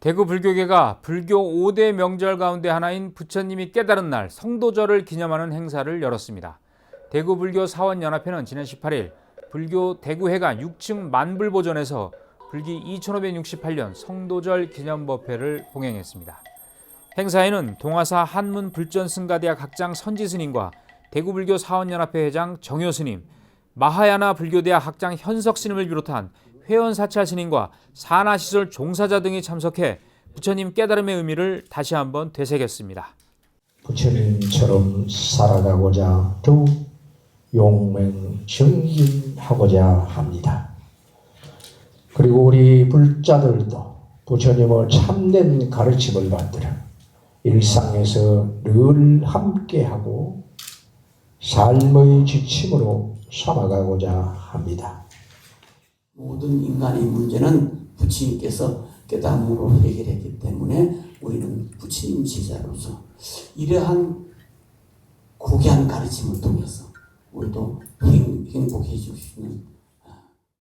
대구 불교계가 불교 5대 명절 가운데 하나인 부처님이 깨달은 날 성도절을 기념하는 행사를 열었습니다. 대구 불교 사원연합회는 지난 18일 불교 대구회가 6층 만불보전에서 불기 2568년 성도절 기념법회를 봉행했습니다. 행사에는 동아사 한문 불전승가대학 학장 선지 스님과 대구 불교 사원연합회 회장 정효 스님, 마하야나 불교대학 학장 현석 스님을 비롯한 회원 사찰 스님과 산하시설 종사자 등이 참석해 부처님 깨달음의 의미를 다시 한번 되새겼습니다. 부처님처럼 살아가고자 더욱 용맹 정진하고자 합니다. 그리고 우리 불자들도 부처님의 참된 가르침을 받들어 일상에서 늘 함께하고 삶의 지침으로 삼아가고자 합니다. 모든 인간의 문제는 부처님께서 깨달음으로 해결했기 때문에 우리는 부처님 제자로서 이러한 고귀한 가르침을 통해서 우리도 행, 행복해 줄수 있는